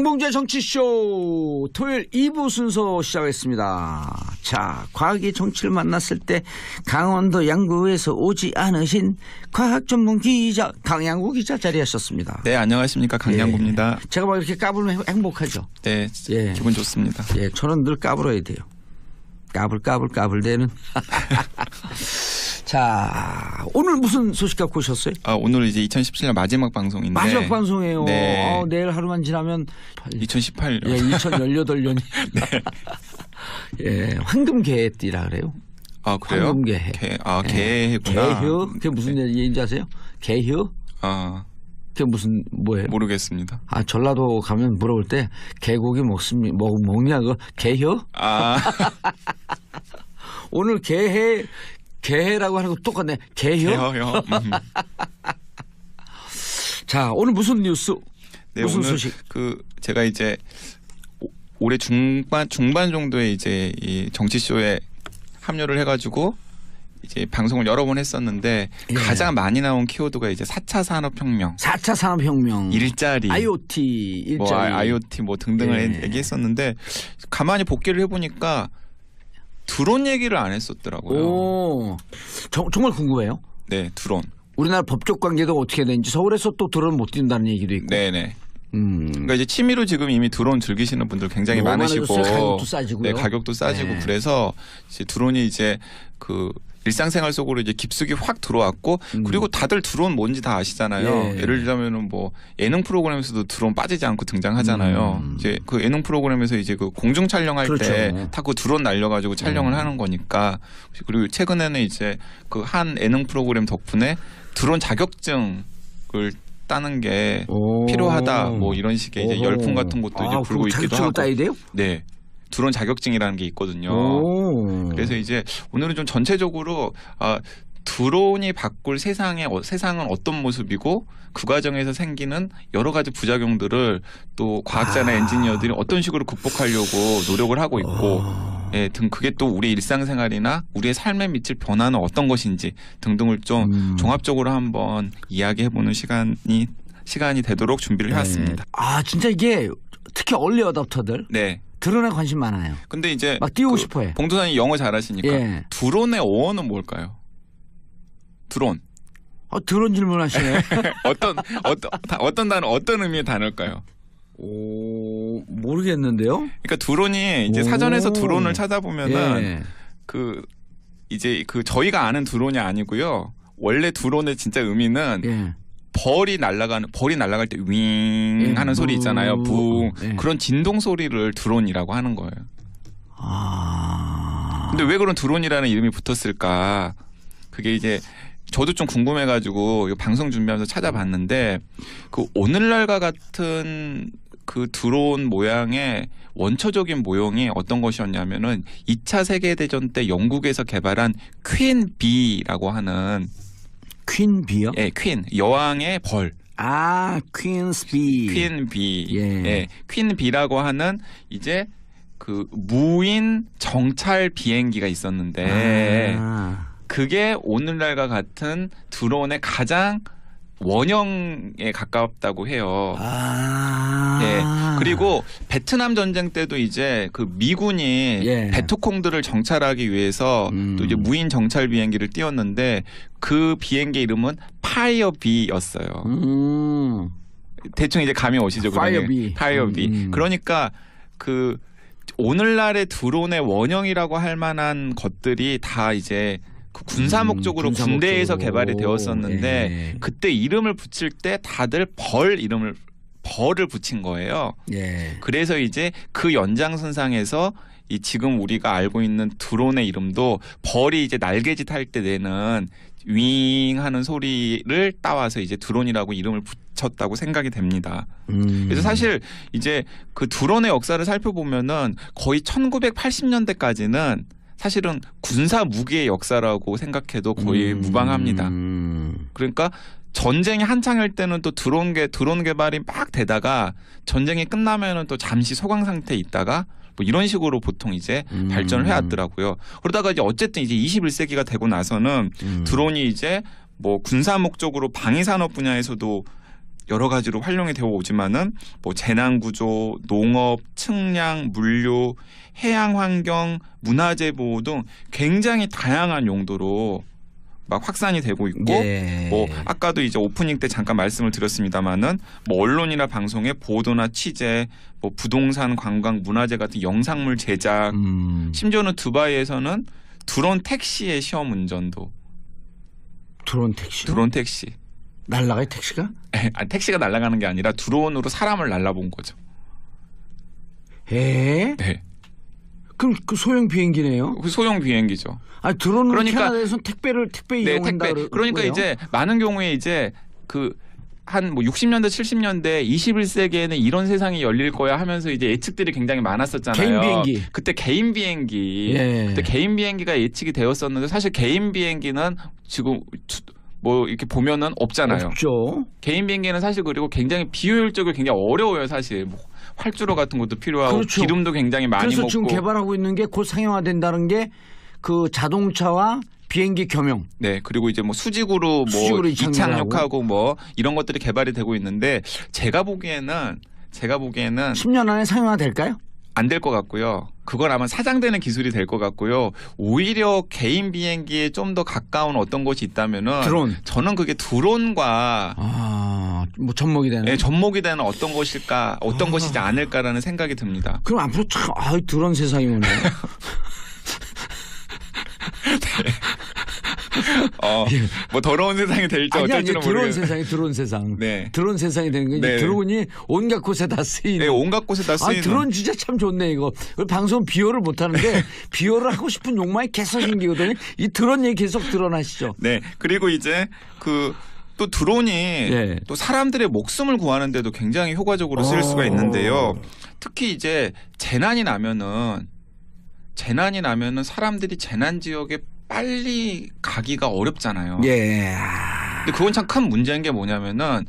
홍봉재 정치쇼 토요일 2부 순서 시작하겠습니다. 자, 과학의 정치를 만났을 때 강원도 양구에서 오지 않으신 과학 전문 기자 강양구 기자 자리하셨습니다. 네, 안녕하십니까. 강양구입니다. 제가 막 이렇게 까불면 행- 행복하죠. 네, 예. 기분 좋습니다. 예, 저는 늘 까불어야 돼요. 까불 까불 까불대는. 자, 오늘 무슨 소식 갖고 오셨어요? 아, 오늘 이제 2017년 마지막 방송인데 마지막 방송이에요. 네. 어, 내일 하루만 지나면 2018년. 예, 2018년이 예, 황금개띠라 그래요. 아, 그래요? 황금개해. 개, 아, 개해구나. 개휴? 그게 무슨 얘기인지 아세요? 개휴? 아, 그게 무슨 뭐예요? 모르겠습니다. 아 전라도 가면 물어볼 때 개고기 먹습니 먹 먹냐 그 개휴? 아, 오늘 개해 개해라고 하는 거 똑같네. 개휴? 개허요. 음. 자 오늘 무슨 뉴스? 네, 무슨 오늘 소식? 그 제가 이제 오- 올해 중반 중반 정도에 이제 이 정치쇼에 합류를 해가지고 이제 방송을 여러 번 했었는데 예. 가장 많이 나온 키워드가 이제 4차 산업혁명, 4차 산업혁명, 일자리, IoT 일자리, 뭐 아- IoT 뭐 등등을 예. 얘기했었는데 가만히 복귀를 해보니까 드론 얘기를 안 했었더라고요. 오, 정, 정말 궁금해요. 네, 드론. 우리나라 법적 관계도 어떻게 되는지 서울에서 또 드론 못 뛴다는 얘기도 있고. 네네. 음. 그러니까 이제 취미로 지금 이미 드론 즐기시는 분들 굉장히 많으시고. 가격도 싸지고요. 네, 가격도 싸지고 네. 그래서 이제 드론이 이제 그 일상생활 속으로 이제 깊숙이 확 들어왔고 음. 그리고 다들 드론 뭔지 다 아시잖아요. 예. 예를 들자면은 뭐 예능 프로그램에서도 드론 빠지지 않고 등장하잖아요. 음. 이제 그 예능 프로그램에서 이제 그 공중 촬영할 그렇죠. 때다그 드론 날려가지고 촬영을 음. 하는 거니까 그리고 최근에는 이제 그 한 예능 프로그램 덕분에 드론 자격증을 따는 게 오. 필요하다 뭐 이런 식의 이제. 열풍 같은 것도 이제 아, 불고 그럼 있기도 하고 따야 돼요? 네 드론 자격증이라는 게 있거든요. 오. 그래서 이제 오늘은 좀 전체적으로 아 드론이 바꿀 세상의 어, 세상은 어떤 모습이고 그 과정에서 생기는 여러 가지 부작용들을 또 과학자나 아. 엔지니어들이 어떤 식으로 극복하려고 노력을 하고 있고 어. 예, 등 그게 또 우리 일상생활이나 우리의 삶에 미칠 변화는 어떤 것인지 등등을 좀 음. 종합적으로 한번 이야기해보는 시간이 시간이 되도록 준비를 해왔습니다. 네. 아 진짜 이게 특히 얼리 어답터들 네. 드론에 관심 많아요. 근데 이제 막 띄우고 그 싶어해. 봉도사님 영어 잘하시니까 예. 드론의 어원은 뭘까요? 드론 어, 드론 질문하시네. 어떤 어떤 다- 어떤 단어 어떤 의미의 단어일까요? 오 모르겠는데요. 그러니까 드론이 이제 오. 사전에서 드론을 찾아보면은 예. 그 이제 그 저희가 아는 드론이 아니고요. 원래 드론의 진짜 의미는 예. 벌이 날아가는 벌이 날아갈 때윙 예, 하는 소리 있잖아요. 붕 예. 그런 진동 소리를 드론이라고 하는 거예요. 아. 근데 왜 그런 드론이라는 이름이 붙었을까? 그게 이제 저도 좀 궁금해가지고 이거 방송 준비하면서 찾아봤는데 그 오늘날과 같은 그 드론 모양의 원초적인 모형이 어떤 것이었냐면은 2차 세계대전 때 영국에서 개발한 퀸 비라고 하는 퀸 비요? 예, 퀸 여왕의 벌 아 퀸스 비. 퀸 비. 예. 예. 퀸 비라고 하는 이제 그 무인 정찰 비행기가 있었는데 아. 그게 오늘날과 같은 드론의 가장 원형에 가깝다고 해요. 아. 예. 그리고 베트남 전쟁 때도 이제 그 미군이 예. 베트콩들을 정찰하기 위해서 음. 또 이제 무인 정찰 비행기를 띄웠는데 그 비행기 이름은 파이어 비였어요. 음. 대충 이제 감이 오시죠. 그러니? 파이어 비. 파이어비. 음, 음. 그러니까 그 오늘날의 드론의 원형이라고 할 만한 것들이 다 이제 그 군사 음, 목적으로 군사 군대에서 목적으로. 개발이 되었었는데 예. 그때 이름을 붙일 때 다들 벌 이름을 벌을 붙인 거예요. 예. 그래서 이제 그 연장선상에서 이 지금 우리가 알고 있는 드론의 이름도 벌이 이제 날개짓 할 때 내는 윙 하는 소리를 따와서 이제 드론이라고 이름을 붙였다고 생각이 됩니다. 음. 그래서 사실 이제 그 드론의 역사를 살펴보면은 거의 1980년대까지는 사실은 군사 무기의 역사라고 생각해도 거의 음. 무방합니다. 음. 그러니까 전쟁이 한창일 때는 또 드론 개 드론 개발이 막 되다가 전쟁이 끝나면은 또 잠시 소강 상태에 있다가 뭐 이런 식으로 보통 이제 음. 발전을 해왔더라고요. 그러다가 이제 어쨌든 이제 21세기가 되고 나서는 음. 드론이 이제 뭐 군사 목적으로 방위 산업 분야에서도 여러 가지로 활용이 되어 오지만은 뭐 재난 구조, 농업, 측량, 물류, 해양 환경, 문화재 보호 등 굉장히 다양한 용도로 막 확산이 되고 있고 예. 뭐 아까도 이제 오프닝 때 잠깐 말씀을 드렸습니다마는 뭐 언론이나 방송의 보도나 취재, 뭐 부동산, 관광, 문화재 같은 영상물 제작, 음, 심지어는 두바이에서는 드론 택시의 시험 운전도 드론 택시. 드론 택시. 날라가요 택시가? 아, 택시가 날아가는 게 아니라 드론으로 사람을 날라본 거죠. 에? 네. 그럼 그 소형 비행기네요. 그 소형 비행기죠. 아 드론으로 그러니까- 캐나다에서는 택배를 택배 네, 이용한다 택배. 그러- 그러니까 그러고요. 이제 많은 경우에 이제 그 한뭐 60년대 70년대 21세기에는 이런 세상이 열릴 거야 하면서 이제 예측들이 굉장히 많았었잖아요. 개인 비행기. 그때 개인 비행기. 예. 그때 개인 비행기가 예측이 되었었는데 사실 개인 비행기는 지금 투- 뭐 이렇게 보면은 없잖아요. 없죠. 개인 비행기는 사실 그리고 굉장히 비효율적으로 굉장히 어려워요, 사실. 뭐 활주로 같은 것도 필요하고 그렇죠. 기름도 굉장히 많이 그래서 먹고. 지금 개발하고 있는 게 곧 상용화된다는 게 그 자동차와 비행기 겸용. 네, 그리고 이제 뭐 수직으로 뭐 이착륙하고. 이착륙하고 뭐 이런 것들이 개발이 되고 있는데 제가 보기에는 제가 보기에는 10년 안에 상용화 될까요? 안 될 것 같고요. 그건 아마 사장되는 기술이 될 것 같고요. 오히려 개인 비행기에 좀 더 가까운 어떤 것이 있다면은 드론. 저는 그게 드론과 아, 뭐 접목이 되는. 예, 접목이 되는 어떤 것일까, 어떤 아. 것이지 않을까라는 생각이 듭니다. 그럼 앞으로 참, 아, 드론 세상이 오네. 어, 뭐 더러운 세상이 될지 예. 아니, 아니, 어쩔지는 드론 모르겠어요. 세상이 드론 세상. 네. 드론 세상이 되는 게 이제 네. 드론이 온갖 곳에 다 쓰이는. 네, 온갖 곳에 다 아, 쓰이는. 드론 진짜 참 좋네 이거. 우리 방송 비호를 못 하는데 비호를 하고 싶은 욕망이 계속 생기거든요. 이 드론 얘기 계속 드러나시죠. 네. 그리고 이제 그또 드론이 예. 또 사람들의 목숨을 구하는데도 굉장히 효과적으로 쓸 수가 어. 있는데요. 특히 이제 재난이 나면은 재난이 나면은 사람들이 재난 지역에 빨리 가기가 어렵잖아요. 예. 근데 그건 참 큰 문제인 게 뭐냐면은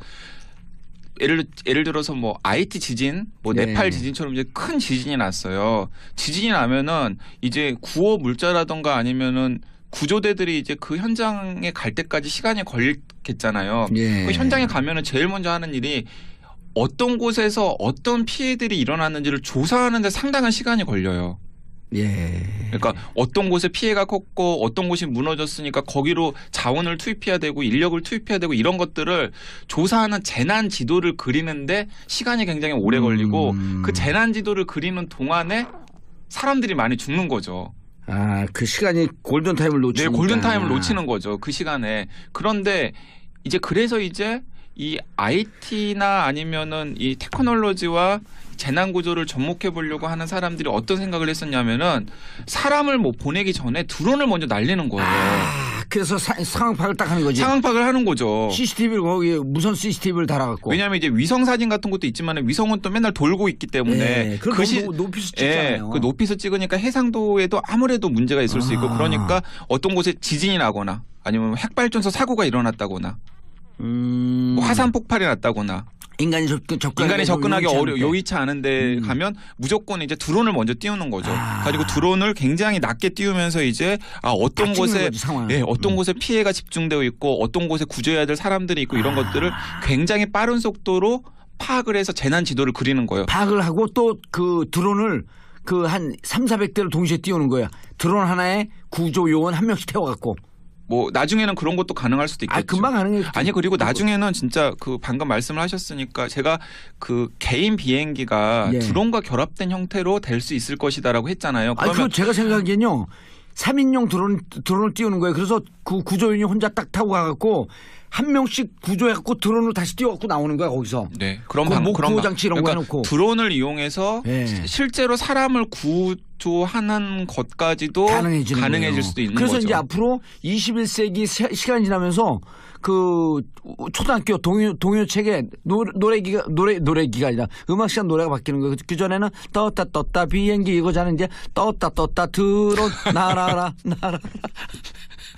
예를 예를 들어서 뭐 아이티 지진, 뭐 네. 네팔 지진처럼 이제 큰 지진이 났어요. 지진이 나면은 이제 구호 물자라던가 아니면은 구조대들이 이제 그 현장에 갈 때까지 시간이 걸리겠잖아요. 예. 그 현장에 가면은 제일 먼저 하는 일이 어떤 곳에서 어떤 피해들이 일어났는지를 조사하는데 상당한 시간이 걸려요. 예. 그러니까 어떤 곳에 피해가 컸고 어떤 곳이 무너졌으니까 거기로 자원을 투입해야 되고 인력을 투입해야 되고 이런 것들을 조사하는 재난 지도를 그리는데 시간이 굉장히 오래 걸리고 음. 그 재난 지도를 그리는 동안에 사람들이 많이 죽는 거죠. 아, 그 시간이 골든 타임을 네, 놓치니까. 골든 타임을 놓치는 거죠. 그 시간에. 그런데 이제 그래서 이제 이 IT나 아니면은 이 테크놀로지와 재난 구조를 접목해 보려고 하는 사람들이 어떤 생각을 했었냐면은 사람을 뭐 보내기 전에 드론을 먼저 날리는 거예요. 아, 그래서 사- 상황 파악을 딱 하는 거지. 상황 파악을 하는 거죠. CCTV를 거기에 무선 CCTV를 달아갖고. 왜냐하면 이제 위성 사진 같은 것도 있지만 위성은 또 맨날 돌고 있기 때문에 예, 그걸 그 시- 높- 높이서 예, 찍잖아요. 그 높이서 찍으니까 해상도에도 아무래도 문제가 있을 수 있고 아. 그러니까 어떤 곳에 지진이 나거나 아니면 핵발전소 사고가 일어났다거나 음. 뭐 화산 폭발이 났다거나 인간이 접근 접근 인간이 접근하기 어려 요의치 않은데 음. 가면 무조건 이제 드론을 먼저 띄우는 거죠. 아. 가지고 드론을 굉장히 낮게 띄우면서 이제 아 어떤 곳에. 예, 어떤 음. 곳에 피해가 집중되어 있고 어떤 곳에 구조해야 될 사람들이 있고 이런 아. 것들을 굉장히 빠른 속도로 파악을 해서 재난 지도를 그리는 거예요. 파악을 하고 또 그 드론을 그 한 3, 400대를 동시에 띄우는 거야. 드론 하나에 구조 요원 한 명씩 태워 갖고. 뭐 나중에는 그런 것도 가능할 수도 있겠죠. 아, 금방 가능해. 아니 그리고 나중에는 진짜 그 방금 말씀을 하셨으니까 제가 그 개인 비행기가 예. 드론과 결합된 형태로 될 수 있을 것이다라고 했잖아요. 아니, 그러면 그 제가 생각하기엔요. 3인용 드론, 드론을 띄우는 거예요. 그래서 그 구조원이 혼자 딱 타고 가갖고 한 명씩 구조해갖고 드론을 다시 띄워갖고 나오는 거야, 거기서. 네 그런 그방목 그런 구호 방- 장치 이런 거 그러니까 해놓고. 드론을 이용해서 예. 시- 실제로 사람을 구조하는 것까지도 가능해지는 가능해질 거예요. 수도 있는 그래서 거죠. 이제 앞으로 21세기 시- 시간이 지나면서 그 초등학교 동요 동요 책에 노래, 노래기가 노래 노래기가 아니라 음악 시간 노래가 바뀌는 거예요. 그 전에는 떴다 떴다 비행기 이거잖아요. 이제 떴다 떴다 드론 날아라 날아라.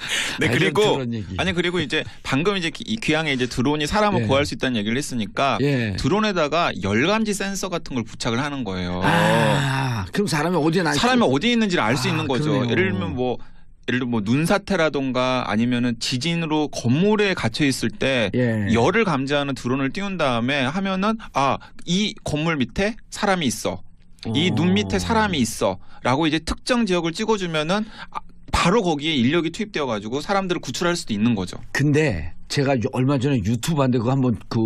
네 그리고. 아니 그리고 이제 방금 이제 귀향에 이제 드론이 사람을 예. 구할 수 있다는 얘기를 했으니까 예. 드론에다가 열감지 센서 같은 걸 부착을 하는 거예요. 아, 그럼 사람이 어디에 나 사람이 어디 있는지를 알수 아, 있는 거죠. 그러네요. 예를 들면 뭐 예를 들어 뭐 눈사태라던가 아니면은 지진으로 건물에 갇혀 있을 때 예. 열을 감지하는 드론을 띄운 다음에 하면은 아 이 건물 밑에 사람이 있어 이 어. 눈 밑에 사람이 있어라고 이제 특정 지역을 찍어주면은 아, 바로 거기에 인력이 투입되어 가지고 사람들을 구출할 수도 있는 거죠. 근데 제가 요- 얼마 전에 유튜브 한데 그거 한번 그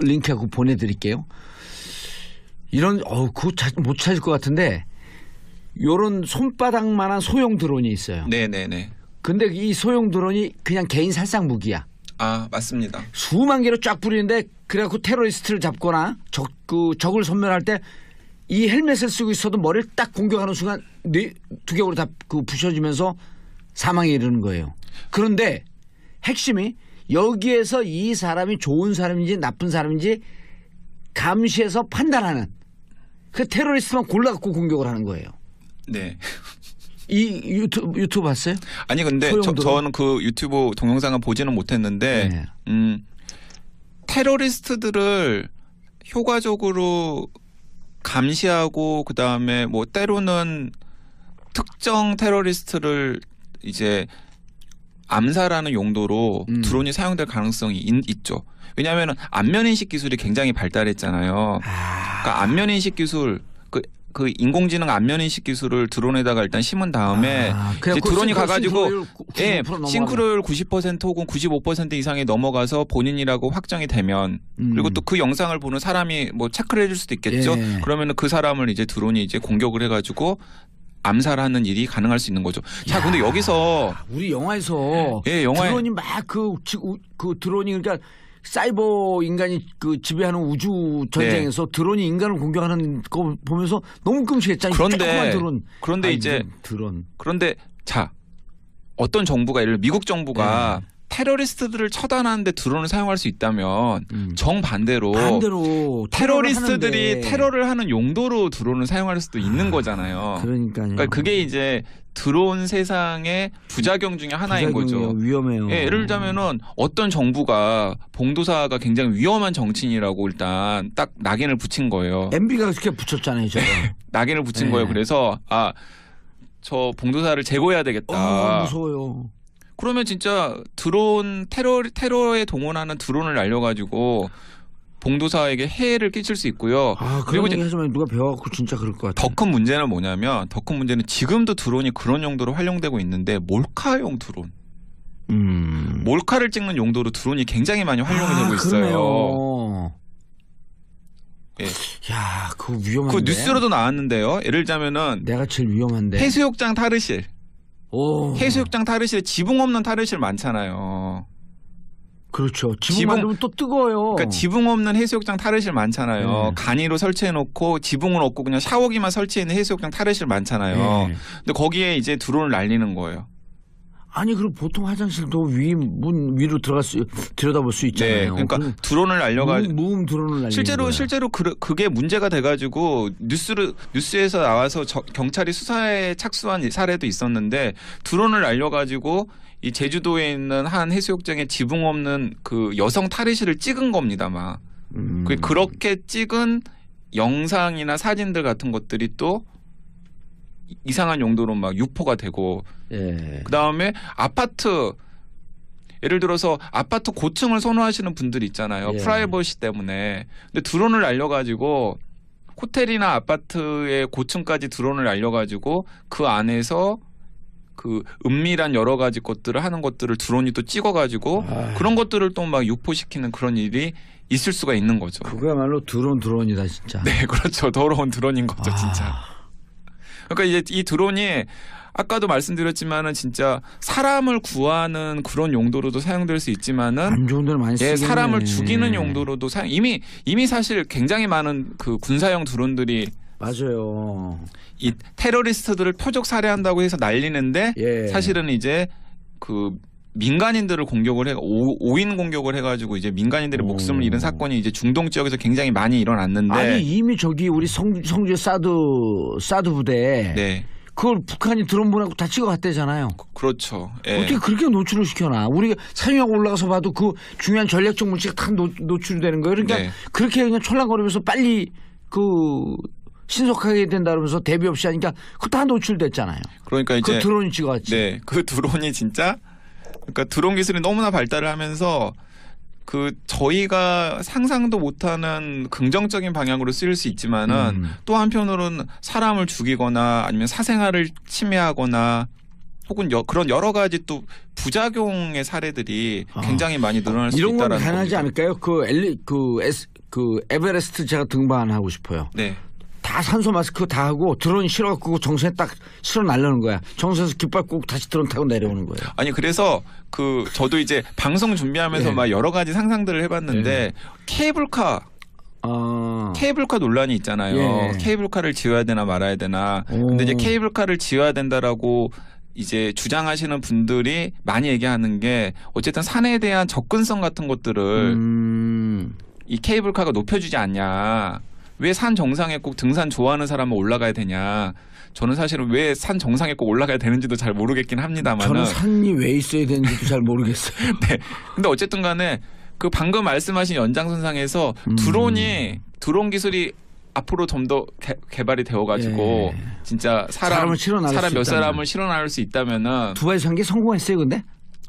링크하고 보내드릴게요. 이런 어 그거 찾- 못 찾을 것 같은데 요런 손바닥만한 소형 드론이 있어요. 네네네. 근데 이 소형 드론이 그냥 개인 살상 무기야. 아 맞습니다. 수만 개로 쫙 뿌리는데 그래갖고 테러리스트를 잡거나 적, 그 적을 섬멸할 때 이 헬멧을 쓰고 있어도 머리를 딱 공격하는 순간 뇌, 두 겹으로 다그 부셔지면서 사망에 이르는 거예요. 그런데 핵심이 여기에서 이 사람이 좋은 사람인지 나쁜 사람인지 감시해서 판단하는 그 테러리스트만 골라갖고 공격을 하는 거예요. 네. 이 유튜브, 유튜브 봤어요? 아니 근데 저, 소형드론? 저는 그 유튜브 동영상을 보지는 못했는데 네. 음 테러리스트들을 효과적으로 감시하고 그 다음에 뭐 때로는 특정 테러리스트를 이제 암살하는 용도로 음. 드론이 사용될 가능성이 있, 있죠. 왜냐하면 안면 인식 기술이 굉장히 발달했잖아요. 아, 그러니까 안면 인식 기술 그, 그 인공지능 안면 인식 기술을 드론에다가 일단 심은 다음에 아, 이제 그래갖고 드론이 가가지고 싱크로율 90% 예, 싱크로율 90% 혹은 95% 이상이 넘어가서 본인이라고 확정이 되면 음. 그리고 또 그 영상을 보는 사람이 뭐 체크를 해줄 수도 있겠죠. 예. 그러면은 그 사람을 이제 드론이 이제 공격을 해가지고 암살하는 일이 가능할 수 있는 거죠. 자, 근데 여기서 우리 영화에서 예, 영화에 드론이 막 그 그 드론이 그러니까 사이버 인간이 그 지배하는 우주 전쟁에서 드론이 인간을 공격하는 거 보면서 너무 끔찍했잖아요. 그런데- 드론. 그런데 아니, 이제 드론. 그런데 자 어떤 정부가 예를 미국 정부가 네. 테러리스트들을 처단하는데 드론을 사용할 수 있다면 음. 정반대로 반대로 테러리스트들이 테러를 하는데. 테러를 하는 용도로 드론을 사용할 수도 있는 거잖아요. 그러니까요. 그러니까 그게 이제 드론 세상의 부작용 중에 하나인 부작용이에요. 거죠. 위험해요. 예, 예를 들자면은 어떤 정부가 봉도사가 굉장히 위험한 정치인이라고 일단 딱 낙인을 붙인 거예요. MB가 그렇게 붙였잖아요, 저거. 낙인을 붙인 네. 거예요. 그래서 아, 저 봉도사를 제거해야 되겠다. 어, 무서워요. 그러면 진짜 드론 테러 테러에 동원하는 드론을 날려가지고 봉도사에게 해해를 끼칠 수 있고요. 아, 그리고 이제 하지만 누가 배워갖고 진짜 그럴 것 같아. 더큰 문제는 뭐냐면 더 큰 문제는 지금도 드론이 그런 용도로 활용되고 있는데 몰카용 드론, 음. 몰카를 찍는 용도로 드론이 굉장히 많이 활용이 아, 되고 있어요. 예. 야, 그거 위험한데. 그 뉴스로도 나왔는데요. 예를 들자면은 내가 제일 위험한데. 해수욕장 탈의실, 오. 해수욕장 탈의실에 지붕 없는 탈의실 많잖아요. 그렇죠. 지붕, 지붕- 만들면 또 뜨거워요. 그러니까 지붕 없는 해수욕장 탈의실 많잖아요. 네. 간이로 설치해 놓고 지붕은 없고 그냥 샤워기만 설치해 있는 해수욕장 탈의실 많잖아요. 네. 근데 거기에 이제 드론을 날리는 거예요. 아니 그리고 보통 화장실도 위문 위로 들어갈 수 들여다볼 수 있잖아요. 네, 그러니까 그 드론을 날려가지고 무음, 드론을 날리는 실제로 거야. 실제로 그, 그게 문제가 돼가지고 뉴스를 뉴스에서 나와서 저- 경찰이 수사에 착수한 사례도 있었는데 드론을 날려가지고 이 제주도에 있는 한 해수욕장에 지붕 없는 그 여성 탈의실을 찍은 겁니다, 막. 음. 그 그렇게 찍은 영상이나 사진들 같은 것들이 또 이상한 용도로 막 유포가 되고 예. 그 다음에 아파트 예를 들어서 아파트 고층을 선호하시는 분들이 있잖아요 예. 프라이버시 때문에 근데 드론을 날려 가지고 호텔이나 아파트의 고층까지 드론을 날려 가지고 그 안에서 그 은밀한 여러 가지 것들을 하는 것들을 드론이 또 찍어 가지고 아. 그런 것들을 또 막 유포시키는 그런 일이 있을 수가 있는 거죠. 그거야말로 드론 드론이다 진짜. 네, 그렇죠. 더러운 드론인 거죠, 진짜. 아, 그러니까 이제 이 드론이 아까도 말씀드렸지만은 진짜 사람을 구하는 그런 용도로도 사용될 수 있지만은 안 좋은 데는 많이. 예, 사람을 죽이는 용도로도 사용 이미 이미 사실 굉장히 많은 그 군사용 드론들이 맞아요. 이 테러리스트들을 표적 살해한다고 해서 날리는데 예. 사실은 이제 그 민간인들을 공격을 해 오, 오인 공격을 해가지고 이제 민간인들의 오. 목숨을 잃은 사건이 이제 중동 지역에서 굉장히 많이 일어났는데 아니 이미 저기 우리 성 성주 사드 사드 부대 네 그걸 북한이 드론 보내고 다 찍어갔대잖아요. 그렇죠 예. 어떻게 그렇게 노출을 시켜놔? 우리가 사용하고 올라가서 봐도 그 중요한 전략적 물체가 다 노, 노출이 되는 거예요. 그러니까 네. 그렇게 그냥 촐랑거리면서 빨리 그 신속하게 된다 그러면서 대비 없이 하니까 그거 다 노출됐잖아요. 그러니까 이제 그 드론이 찍어왔지. 네, 그 드론이 진짜 그러니까 드론 기술이 너무나 발달을 하면서 그 저희가 상상도 못하는 긍정적인 방향으로 쓰일 수 있지만은 음. 또 한편으로는 사람을 죽이거나 아니면 사생활을 침해하거나 혹은 여, 그런 여러 가지 또 부작용의 사례들이 아. 굉장히 많이 늘어날 수 이런 건 있다라는 가능하지 겁니다. 않을까요? 그 엘리 그 에스 그 에베레스트 제가 등반하고 싶어요. 네. 다 산소 마스크 다 하고 드론 실어갖고 정선에 딱 실어 날려는 거야. 정선에서 깃발 꽂고 다시 드론 타고 내려오는 거예요. 아니 그래서 그 저도 이제 방송 준비하면서 예. 막 여러 가지 상상들을 해봤는데 케이블카 어. 케이블카 논란이 있잖아요. 예. 케이블카를 지어야 되나 말아야 되나. 오. 근데 이제 케이블카를 지어야 된다라고 이제 주장하시는 분들이 많이 얘기하는 게 어쨌든 산에 대한 접근성 같은 것들을 음. 이 케이블카가 높여주지 않냐. 왜 산 정상에 꼭 등산 좋아하는 사람은 올라가야 되냐. 저는 사실은 왜 산 정상에 꼭 올라가야 되는지도 잘 모르겠긴 합니다만은. 저는 산이 왜 있어야 되는지도 잘 모르겠어요. 네. 근데 어쨌든 간에 그 방금 말씀하신 연장선상에서 음. 드론이 드론 기술이 앞으로 좀 더 개발이 되어가지고 예. 진짜 사람 사람을 실어 사람 수몇 있다면. 사람을 실어날 수 있다면은 두바이 산게 성공했어요, 근데?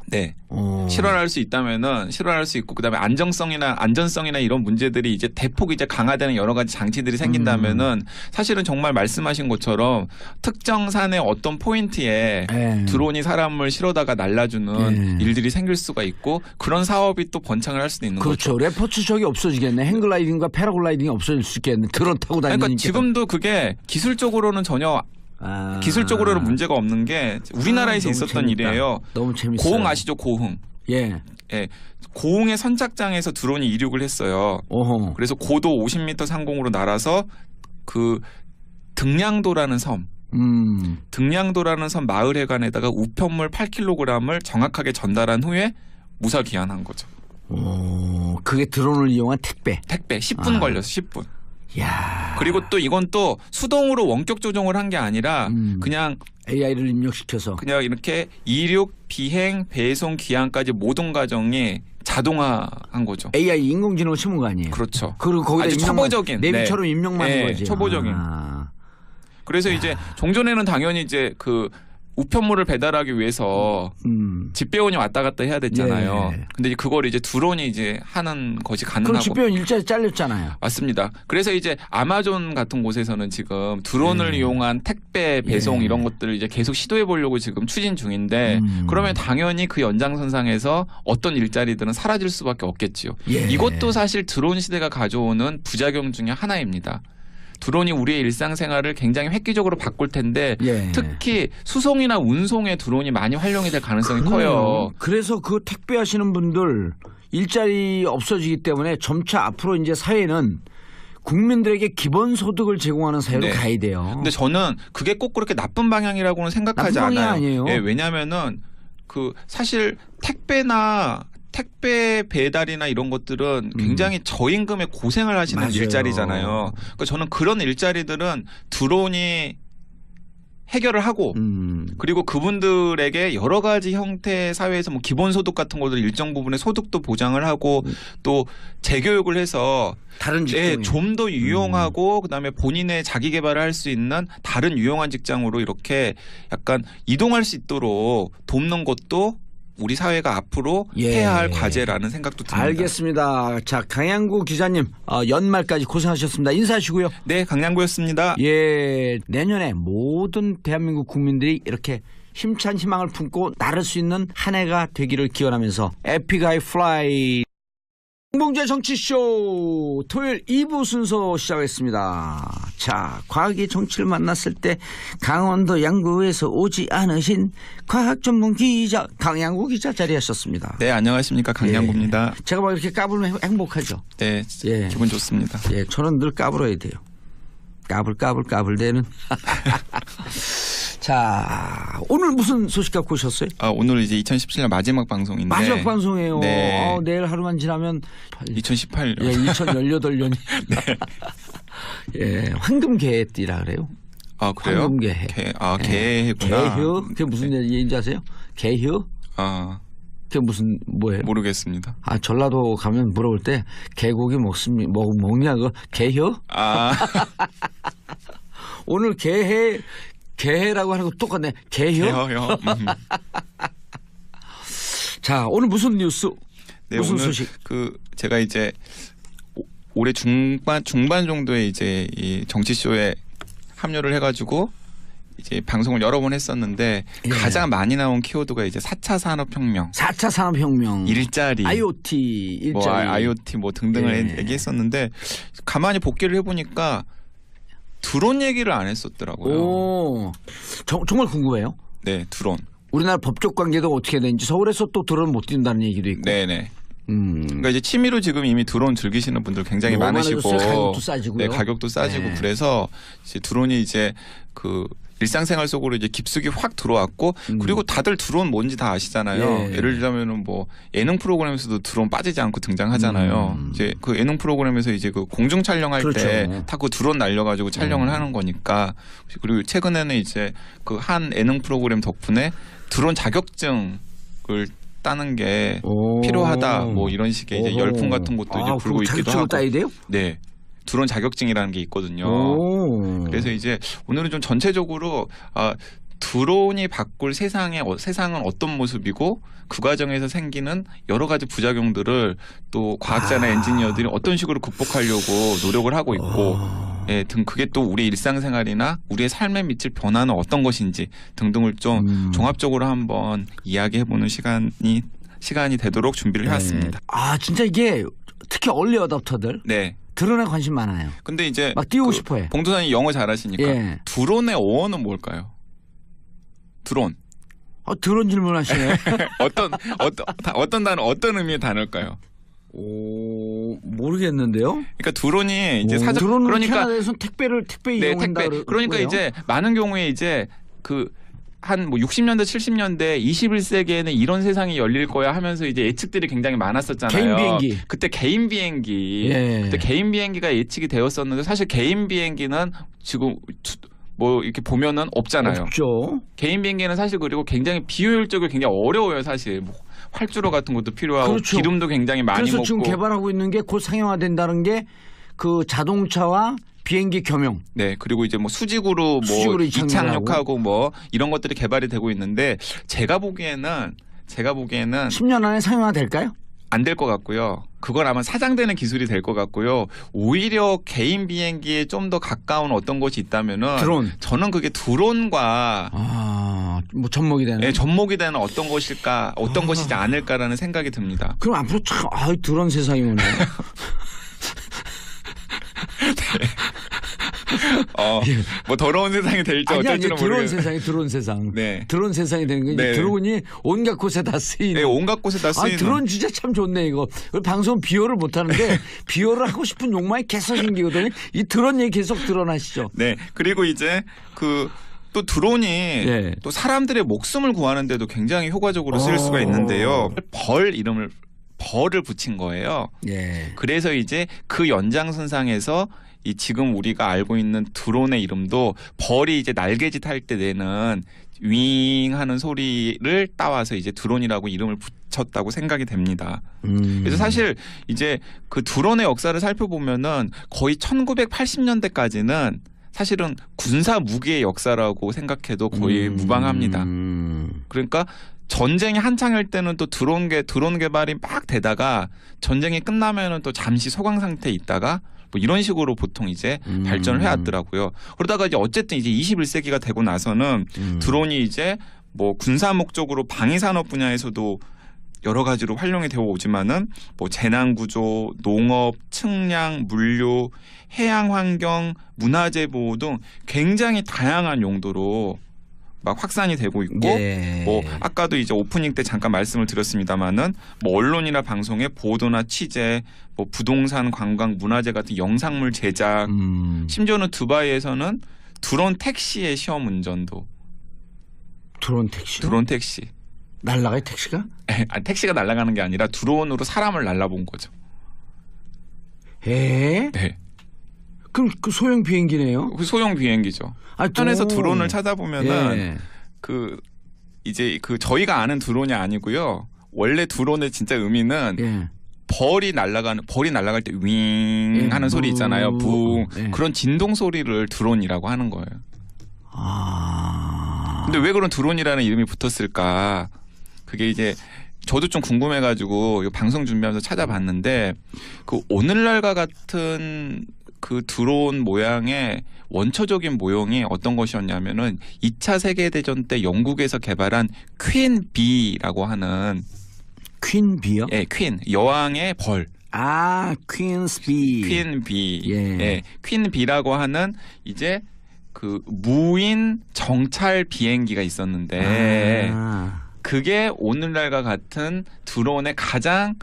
네 어. 실어날 수 있다면은 실어날 수 있고 그다음에 안정성이나 안전성이나 이런 문제들이 이제 대폭 이제 강화되는 여러 가지 장치들이 생긴다면은 사실은 정말 말씀하신 것처럼 특정 산의 어떤 포인트에 예. 드론이 사람을 실어다가 날라주는 예. 일들이 생길 수가 있고 그런 사업이 또 번창을 할 수도 있는 거죠. 그렇죠. 레포츠 저기 없어지겠네. 행글라이딩과 패러글라이딩이 없어질 수 있겠네. 드론 타고 다니니까. 그러니까 지금도 그게 기술적으로는 전혀 아. 기술적으로는 문제가 없는 게 우리나라에서 아, 있었던 재밌다. 일이에요. 너무 재밌어요. 고흥 아시죠? 고흥. 예. 예. 고흥의 선착장에서 드론이 이륙을 했어요. 오호. 그래서 고도 50m 상공으로 날아서 그 등량도라는 섬, 음. 등량도라는 섬 마을회관에다가 우편물 8kg을 정확하게 전달한 후에 무사 귀환한 거죠. 오, 그게 드론을 이용한 택배. 택배 10분 아. 걸려서 10분. 야. 그리고 또 이건 또 수동으로 원격 조정을 한 게 아니라 음. 그냥 AI를 입력시켜서. 그냥 이렇게 이륙, 비행, 배송, 귀환까지 모든 과정이 자동화한 거죠. AI 인공지능 심은 거 아니에요? 그렇죠. 그리고 거기다 아주 입력만- 초보적인, 내비처럼 네. 입력만 네, 한 거지. 초보적인. 아. 그래서 이제 종전에는 당연히 이제 그 우편물을 배달하기 위해서 음. 집배원이 왔다 갔다 해야 됐잖아요. 예. 근데 그걸 이제 드론이 이제 하는 것이 그럼 가능하고 집배원 일자리 잘렸잖아요. 맞습니다. 그래서 이제 아마존 같은 곳에서는 지금 드론을 예. 이용한 택배 배송 예. 이런 것들을 이제 계속 시도해 보려고 지금 추진 중인데 음. 그러면 당연히 그 연장선상에서 어떤 일자리들은 사라질 수밖에 없겠지요. 예. 이것도 사실 드론 시대가 가져오는 부작용 중에 하나입니다. 드론이 우리의 일상생활을 굉장히 획기적으로 바꿀 텐데 예. 특히 수송이나 운송에 드론이 많이 활용이 될 가능성이 커요. 그래요. 그래서 그 택배 하시는 분들 일자리 없어지기 때문에 점차 앞으로 이제 사회는 국민들에게 기본 소득을 제공하는 사회로 네. 가야 돼요. 근데 저는 그게 꼭 그렇게 나쁜 방향이라고는 생각하지 나쁜 방향이 않아요. 아니에요. 예, 왜냐하면은 그 사실 택배나 택배 배달이나 이런 것들은 굉장히 저임금에 고생을 하시는 음. 맞아요. 일자리잖아요. 그러니까 저는 그런 일자리들은 드론이 해결을 하고 음. 그리고 그분들에게 여러 가지 형태의 사회에서 뭐 기본소득 같은 것들 일정 부분의 소득도 보장을 하고 음. 또 재교육을 해서 다른 예, 좀 더 유용하고 그다음에 본인의 자기 개발을 할 수 있는 다른 유용한 직장으로 이렇게 약간 이동할 수 있도록 돕는 것도 우리 사회가 앞으로 예. 해야 할 과제라는 생각도 듭니다. 알겠습니다. 자 강양구 기자님 어, 연말까지 고생하셨습니다. 인사하시고요. 네, 강량구였습니다. 예, 내년에 모든 대한민국 국민들이 이렇게 힘찬 희망을 품고 나를 수 있는 한 해가 되기를 기원하면서 에픽하이 플라이 홍봉재 정치쇼 토요일 2부 순서 시작했습니다. 자, 과학의 정치를 만났을 때 강원도 양구에서 오지 않으신 과학 전문 기자 강양구 기자 자리하셨습니다. 네, 안녕하십니까. 강량구입니다. 제가 막 이렇게 까불면 행- 행복하죠. 네, 예. 기분 좋습니다. 예, 저는 늘 까불어야 돼요. 까불 까불 까불대는. 자, 오늘 무슨 소식 갖고 오셨어요? 아, 오늘 이제 2017년 마지막 방송인데 마지막 방송이에요. 네. 어, 내일 하루만 지나면 2018년 예, 2018년이 예, 황금개띠라 그래요. 아, 그래요? 황금개해. 개, 아, 개해구나. 개휴? 그게 무슨 얘기인지 아세요? 개휴? 아, 그게 무슨 뭐예요? 모르겠습니다. 아 전라도 가면 물어볼 때 개고기 먹습니 먹 먹냐고 개휴? 아, 오늘 개해 개해라고 하는 거 똑같네. 개혀? 개허요. 음. 자, 오늘 무슨 뉴스? 네, 무슨 오늘 소식? 그 제가 이제 오- 올해 중반 중반 정도에 이제 이 정치 쇼에 합류를 해가지고 이제 방송을 여러 번 했었는데 예. 가장 많이 나온 키워드가 이제 4차 산업혁명, 4차 산업혁명. 일자리, IoT 뭐 일자리. IoT 뭐 등등을 예. 얘기했었는데 가만히 복귀를 해보니까 드론 얘기를 안 했었더라고요. 오. 정, 정말 궁금해요. 네, 드론. 우리나라 법적 관계가 어떻게 되는지 서울에서 또 드론 못 뛴다는 얘기도 있고. 네네. 음. 그러니까 이제 취미로 지금 이미 드론 즐기시는 분들 굉장히 많으시고. 가격도 싸지고요. 네, 가격도 싸지고 네. 그래서 이제 드론이 이제 그 일상생활 속으로 이제 깊숙이 확 들어왔고 음. 그리고 다들 드론 뭔지 다 아시잖아요. 예. 예를 들자면은 뭐 예능 프로그램에서도 드론 빠지지 않고 등장하잖아요. 음. 이제 그 예능 프로그램에서 이제 그 공중 촬영할 그렇죠. 때 타고 드론 날려가지고 촬영을 음. 하는 거니까 그리고 최근에는 이제 그 한 예능 프로그램 덕분에 드론 자격증을 따는 게 오. 필요하다 뭐 이런 식의 이제. 열풍 같은 것도 이제 아, 불고 그럼 있기도 자격증을 하고 따야 돼요? 네 드론 자격증이라는 게 있거든요. 오. 그래서 이제 오늘은 좀 전체적으로 아, 드론이 바꿀 세상의 어, 세상은 어떤 모습이고 그 과정에서 생기는 여러 가지 부작용들을 또 과학자나 아. 엔지니어들이 어떤 식으로 극복하려고 노력을 하고 있고 아. 예, 등 그게 또 우리 일상생활이나 우리의 삶에 미칠 변화는 어떤 것인지 등등을 좀 음. 종합적으로 한번 이야기해보는 시간이 시간이 되도록 준비를 해왔습니다. 네. 아 진짜 이게 특히 얼리 어답터들 네. 드론에 관심 많아요. 근데 이제 막 띄우고 그 싶어해. 봉도사님 영어 잘하시니까 예. 드론의 어원은 뭘까요? 드론 어, 드론 질문하시네. 어떤 어떤 다- 어떤 단어 어떤 의미의 단어일까요? 오 모르겠는데요. 그러니까 드론이 이제 오, 사전 그러니까 캐나다에서는 택배를 택배 네 이용한다. 택배 그러- 그러니까. 이제 많은 경우에 이제 그 한뭐 60년대 70년대 21세기에는 이런 세상이 열릴 거야 하면서 이제 예측들이 굉장히 많았었잖아요. 개인 비행기. 그때 개인 비행기 예. 그때 개인 비행기가 예측이 되었었는데 사실 개인 비행기는 지금 주- 뭐 이렇게 보면은 없잖아요. 없죠. 개인 비행기는 사실 그리고 굉장히 비효율적이고 굉장히 어려워요 사실 뭐 활주로 같은 것도 필요하고 그렇죠. 기름도 굉장히 많이 그래서 먹고 지금 개발하고 있는 게 곧 상용화된다는 게 그 자동차와 비행기 겸용. 네 그리고 이제 뭐 수직으로 뭐 이착륙하고 뭐 이런 것들이 개발이 되고 있는데 제가 보기에는 제가 보기에는 10년 안에 상용화 될까요? 안 될 것 같고요. 그건 아마 사장되는 기술이 될 것 같고요. 오히려 개인 비행기에 좀 더 가까운 어떤 것이 있다면은 드론. 저는 그게 드론과 아, 뭐 접목이 되는. 예, 접목이 되는 어떤 것일까, 어떤 아. 것이지 않을까라는 생각이 듭니다. 그럼 앞으로 참, 아, 드론 세상이 오네. 어, 뭐 더러운 세상이 될지 예. 아니, 아니, 어쩔지는 드론 모르겠어요. 세상이 드론 세상. 네. 드론 세상이 되는 게 이제 네. 드론이 온갖 곳에 다 쓰이는. 네, 온갖 곳에 다 아, 쓰이는. 드론 진짜 참 좋네, 이거. 방송 비호를 못 하는데, 비호를 하고 싶은 욕망이 계속 생기거든요. 이 드론 얘기 계속 드러나시죠. 네, 그리고 이제 그 또 드론이 예. 또 사람들의 목숨을 구하는데도 굉장히 효과적으로 쓰일 수가 오. 있는데요. 벌 이름을 벌을 붙인 거예요. 예. 그래서 이제 그 연장선상에서 이 지금 우리가 알고 있는 드론의 이름도 벌이 이제 날개짓 할 때 내는 윙 하는 소리를 따와서 이제 드론이라고 이름을 붙였다고 생각이 됩니다. 음. 그래서 사실 이제 그 드론의 역사를 살펴보면은 거의 1980년대까지는 사실은 군사 무기의 역사라고 생각해도 거의 음. 무방합니다. 음. 그러니까 전쟁이 한창일 때는 또 드론 개 드론 개발이 막 되다가 전쟁이 끝나면은 또 잠시 소강 상태에 있다가 뭐 이런 식으로 보통 이제 음. 발전을 해왔더라고요. 그러다가 이제 어쨌든 이제 21세기가 되고 나서는 음. 드론이 이제 뭐 군사 목적으로 방위 산업 분야에서도 여러 가지로 활용이 되어 오지만은 뭐 재난 구조, 농업, 측량, 물류, 해양 환경, 문화재 보호 등 굉장히 다양한 용도로 막 확산이 되고 있고 예. 뭐 아까도 이제 오프닝 때 잠깐 말씀을 드렸습니다마는 뭐 언론이나 방송의 보도나 취재, 뭐 부동산, 관광, 문화재 같은 영상물 제작, 음. 심지어는 두바이에서는 드론 택시의 시험 운전도 드론 택시. 드론 택시. 날라가요, 택시가? 아니, 택시가 날아가는 게 아니라 드론으로 사람을 날라본 거죠. 에? 네. 그럼 그 소형 비행기네요. 그 소형 비행기죠. 아, 편에서 또- 드론을 찾아보면은 예. 그 이제 그 저희가 아는 드론이 아니고요. 원래 드론의 진짜 의미는 예. 벌이 날아가는 벌이 날아갈 때윙 예, 하는 소리 있잖아요. 부. 붕 예. 그런 진동 소리를 드론이라고 하는 거예요. 아. 근데 왜 그런 드론이라는 이름이 붙었을까? 그게 이제 저도 좀 궁금해가지고 이 방송 준비하면서 찾아봤는데 그 오늘날과 같은 그 드론 모양의 원초적인 모형이 어떤 것이었냐면은 2차 세계 대전 때 영국에서 개발한 퀸 비라고 하는 퀸 비요? 예, 퀸 여왕의 벌 아, 퀸스 비. 퀸 비. 예. 예. 퀸 비라고 하는 이제 그 무인 정찰 비행기가 있었는데 아. 그게 오늘날과 같은 드론의 가장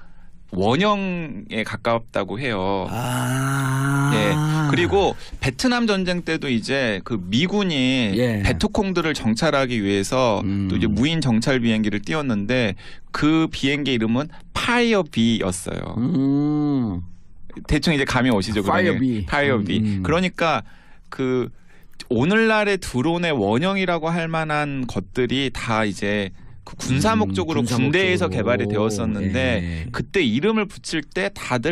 원형에 가깝다고 해요. 아. 예. 그리고 베트남 전쟁 때도 이제 그 미군이 예. 베트콩들을 정찰하기 위해서 음. 또 이제 무인 정찰 비행기를 띄웠는데 그 비행기 이름은 파이어비였어요. 음. 대충 이제 감이 오시죠. 파이어비. 파이어비. 음, 음. 그러니까 그 오늘날의 드론의 원형이라고 할 만한 것들이 다 이제 그 군사 음, 목적으로 군사 군대에서. 개발이 되었었는데 예. 그때 이름을 붙일 때 다들